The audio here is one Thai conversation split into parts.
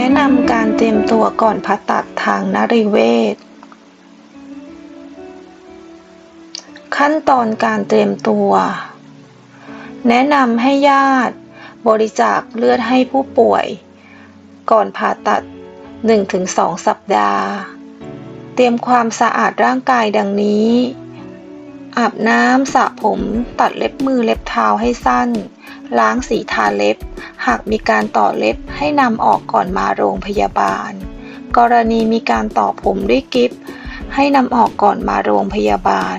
แนะนำการเตรียมตัวก่อนผ่าตัดทางนริเวศ ขั้นตอนการเตรียมตัว แนะนำให้ญาติ บริจาคเลือดให้ผู้ป่วย ก่อนผ่าตัด 1-2 สัปดาห์ เตรียมความสะอาดร่างกายดังนี้ อาบน้ำสระผม ตัดเล็บมือเล็บเท้าให้สั้น ล้างสีทาเล็บ หากมีการต่อเล็บให้นำออกก่อนมาโรงพยาบาล กรณีมีการต่อผมด้วยกิฟให้นำออกก่อนมาโรงพยาบาล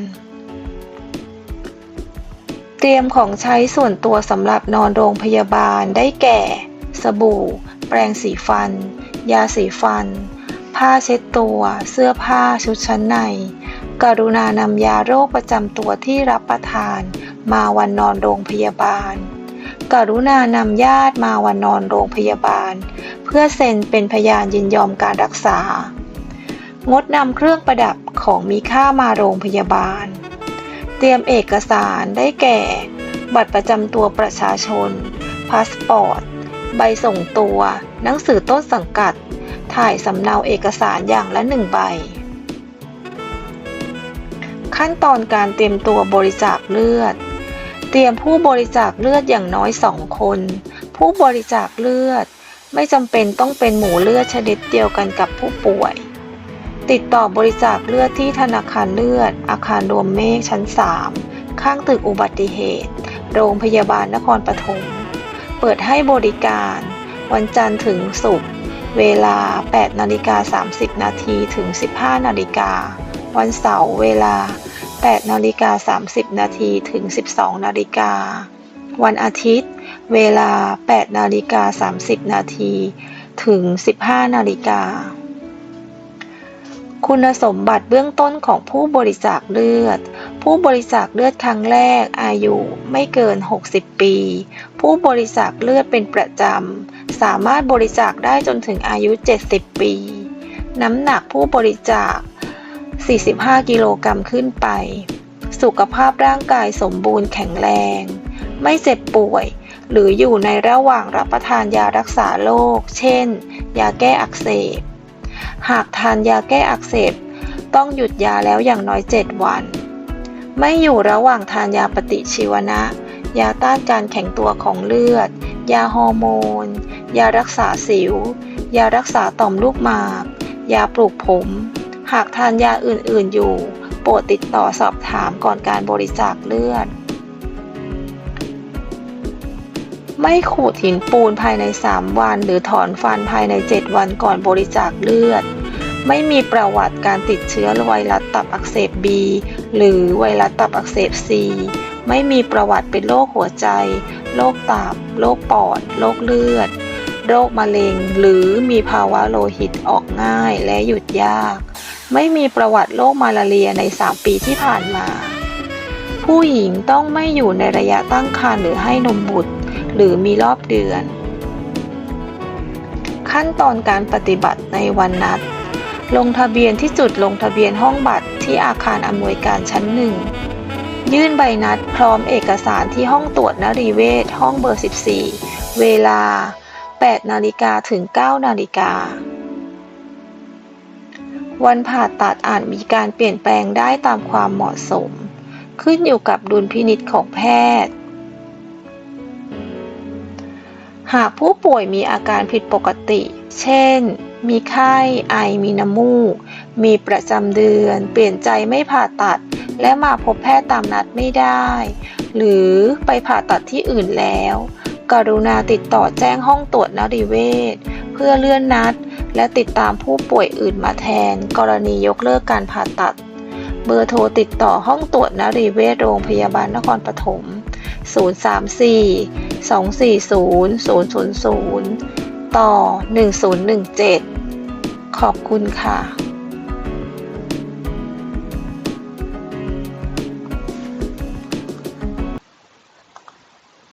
เตรียมของใช้ส่วนตัวสำหรับนอนโรงพยาบาลได้แก่ สบู่ แปรงสีฟัน ยาสีฟัน ผ้าเช็ดตัว เสื้อผ้าชุดชั้นใน กรุณานำยาโรคประจำตัวที่รับประทาน มาวันนอนโรงพยาบาล กรุณานำญาติมาวันนอนโรงพยาบาล เพื่อเซ็นเป็นพยานยินยอมการรักษา งดนำเครื่องประดับของมีค่ามาโรงพยาบาล เตรียมเอกสารได้แก่ บัตรประจำตัวประชาชน พาสปอร์ต ใบส่งตัว หนังสือต้นสังกัด ถ่ายสำเนาเอกสารอย่างละหนึ่งใบ ขั้นตอนการเตรียมตัวบริจาคเลือด เตรียมผู้บริจาคเลือดอย่างน้อยสองคน ผู้บริจาคเลือด ไม่จำเป็นต้องเป็นหมูเลือดชนิดเดียวกันกับผู้ป่วย ติดต่อบริจาคเลือดที่ธนาคารเลือด อาคารรวมเมฆชั้น 3 ข้างตึกอุบัติเหตุ โรงพยาบาลนครปฐม เปิดให้บริการ วันจันทร์ถึงศุกร์ เวลา 8 นาฬิกา 30 นาทีถึง 15 นาฬิกา วันเสาร์เวลา 8นาฬิกา30 นาทีถึง 12 นาฬิกา วันอาทิตย์ เวลา 8นาฬิกา30 นาทีถึง 15 นาฬิกา คุณสมบัติเบื้องต้นของผู้บริจาคเลือด ผู้บริจาคเลือดครั้งแรกอายุไม่เกิน 60 ปี ผู้บริจาคเลือดเป็นประจำ สามารถบริจาคได้จนถึงอายุ 70 ปี น้ำหนักผู้บริจาค 45 กิโลกรัมขึ้นไป สุขภาพร่างกายสมบูรณ์แข็งแรง ไม่เจ็บป่วย หรืออยู่ในระหว่างรับประทานยารักษาโรค เช่น ยาแก้อักเสบ หากทานยาแก้อักเสบ ต้องหยุดยาแล้วอย่างน้อย 7 วัน ไม่อยู่ระหว่างทานยาปฏิชีวนะ ยาต้านการแข็งตัวของเลือด ยาฮอร์โมน ยารักษาสิว ยารักษาต่อมลูกหมาก ยาปลูกผม หากทานยาอื่น ๆ อยู่ โปรดติดต่อสอบถามก่อนการบริจาคเลือด ไม่ขูดหินปูนภายใน 3 วัน หรือถอนฟันภายใน 7 วันก่อนบริจาคเลือด ไม่มีประวัติการติดเชื้อไวรัสตับอักเสบ B หรือไวรัสตับอักเสบ C ไม่มีประวัติเป็นโรคหัวใจ โรคตับ โรคปอด โรคเลือด โรคมะเร็ง หรือมีภาวะโลหิตออกง่ายและหยุดยาก ไม่มีประวัติโรคมาลาเรียใน 3 ปีที่ผ่านมา ผู้หญิงต้องไม่อยู่ในระยะตั้งครรภ์หรือให้นมบุตร หรือมีรอบเดือน ขั้นตอนการปฏิบัติในวันนัด ลงทะเบียนที่จุดลงทะเบียนห้องบัตรที่อาคารอำนวยการชั้นหนึ่งยื่นใบนัดพร้อมเอกสารที่ห้องตรวจนรีเวชห้องเบอร์ 14 เวลา 8 นาฬิกาถึง 9 นาฬิกา วันผ่าตัดอาจมีการเปลี่ยนแปลงได้ตามความเหมาะสม ขึ้นอยู่กับดุลพินิจของแพทย์ หากผู้ป่วยมีอาการผิดปกติ เช่น มีไข้ ไอ มีน้ำมูก มีประจำเดือน เปลี่ยนใจไม่ผ่าตัด และมาพบแพทย์ตามนัดไม่ได้ หรือไปผ่าตัดที่อื่นแล้ว กรุณาติดต่อแจ้งห้องตรวจนริเวศ เพื่อเลื่อนนัด และติดตามผู้ป่วยอื่นมาแทน กรณียกเลิกการผ่าตัด เบอร์โทรติดต่อห้องตรวจนรีเวชโรงพยาบาลนครปฐม 034 240 000 ต่อ 1017 ขอบคุณค่ะ